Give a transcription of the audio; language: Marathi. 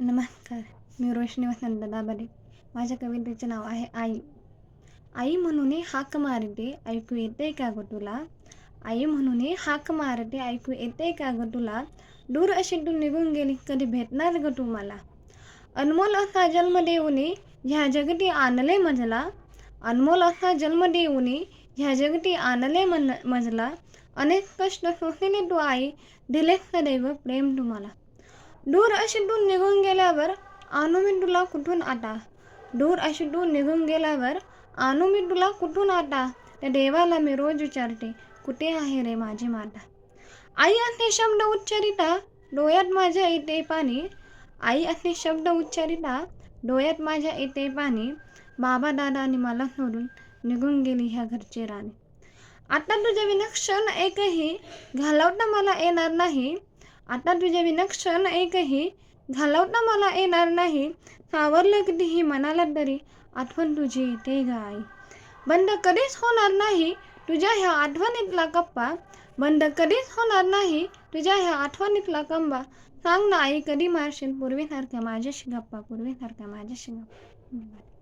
नमस्कार मी रोशनी वसंत दाबरे माझ्या कवितेचे नाव आहे आई. आई म्हणून हाक मारते ऐकू येते का ग तुला? आई म्हणून हाक मारते ऐकू येते का ग तुला? दूर अशी तू निघून गेली कधी भेटणार ग तू मला? अनमोल असा जन्म देऊने ह्या जगती आणले मजला. अनमोल असा जन्म देऊने ह्या जगती आणले मन मजला. अनेक कष्ट सोसले तू आई दिलेस सदैव प्रेम तुम्हाला. दूर अशी निघून गेल्यावर आनुमिंडूला मी तुला कुठून आटा? दूर अशी निघून गेल्यावर आनुमिंडूला मी तुला कुठून आटा? त्या देवाला मी रोज विचारते कुठे आहे रे माझी माता? आई असे शब्द उच्चारिता डोळ्यात माझ्या येते पाणी. आई असे शब्द उच्चारिता डोळ्यात माझ्या येते पाणी. बाबा दादा आणि मला सोडून निघून गेली ह्या घरची राणी. आता तुझ्या विना क्षण एकही घालवता मला येणार नाही. आता तुझ्या विना क्षण एकही घालवता मला येणार नाही. सावरलं कितीही मनाला तरी आठवण तुझी येते ग आई बंद कधीच होणार नाही तुझ्या ह्या आठवणीतला कप्पा. बंद कधीच होणार नाही तुझ्या ह्या आठवणीतला कंबा सांग ना आई कधी मारशील? पूर्वीसारख्या माझ्याशी गप्पा पूर्वीसारख्या माझ्याशी गप्पा.